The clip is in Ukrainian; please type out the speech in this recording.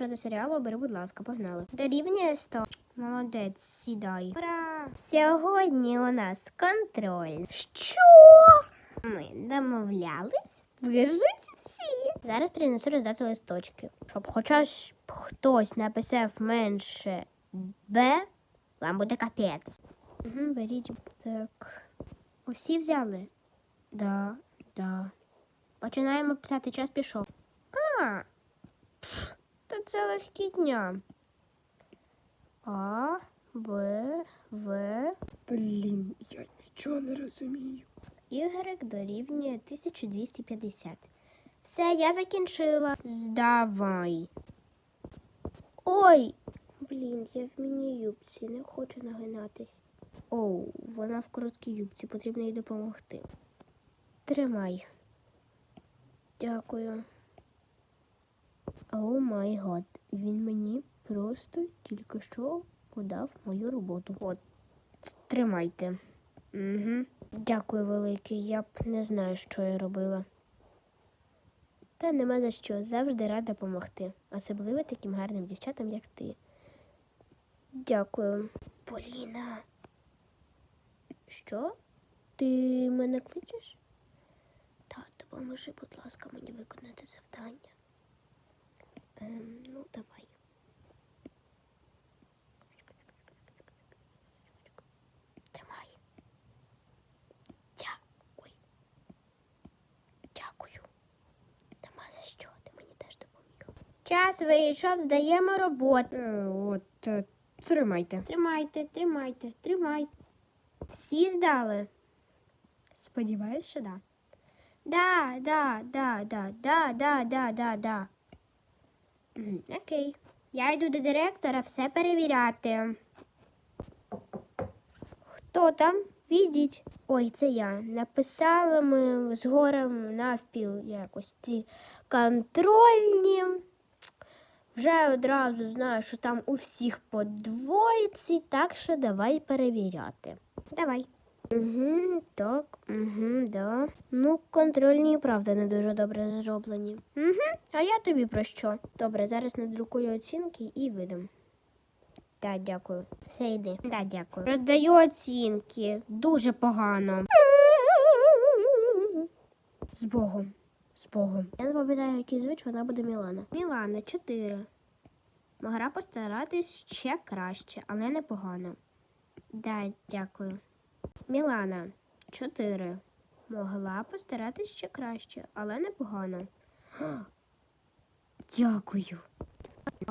проти серіалу обери, будь ласка, погнали. Дорівнює 100. Молодець, сідай. Ура! Сьогодні у нас контроль. Що? Ми домовлялись вижить всі. Зараз принесу роздати листочки. Щоб хоча ж хтось написав менше Б, вам буде капець. Угу, беріть так. Усі взяли? Да, да. Починаємо писати, час пішов. А, це легкі дня. А, Б, В, Блін, я нічого не розумію. Y дорівнює 1250. Все, я закінчила. Здавай. Ой! Блін, я в міні-юбці, не хочу нагинатись. Оу, вона в короткій юбці, потрібно їй допомогти. Тримай. Дякую. О май гад, він мені просто тільки що подав мою роботу. От, тримайте. Угу. Дякую велике. Я б не знаю, що я робила. Та нема за що. Завжди рада допомогти. Особливо таким гарним дівчатам, як ти. Дякую. Поліна. Що? Ти мене кличеш? Та, допоможи, будь ласка, мені виконати завдання. Ем, ну, давай. Тримай. Дякую. Дякую. Нема за що, ти мені теж допоміг. Час вийшов, здаємо роботу. Е, от, е, тримайте. Тримайте, тримайте, тримайте. Всі здали? Сподіваюсь, що да. Да, да, да, да, да, да, да, да, да. Окей. Я йду до директора все перевіряти. Хто там? Відіть. Ой, це я. Написала ми з горем навпіл якось ці контрольні. Вже одразу знаю, що там у всіх по двоїці, так що давай перевіряти. Давай. Угу, так, угу, да. Ну, контрольні і правда не дуже добре зроблені. Угу, а я тобі про що? Добре, зараз надрукую оцінки і видам. Так, дякую. Все йди. Так, дякую. Роздаю оцінки. Дуже погано. З Богом. З Богом. Я не пам'ятаю, який звуть, вона буде Мілана. Мілана, 4. Могла постаратись ще краще, але непогано. Да, дякую. Мілана, 4. Могла постаратись ще краще, але непогано. Дякую.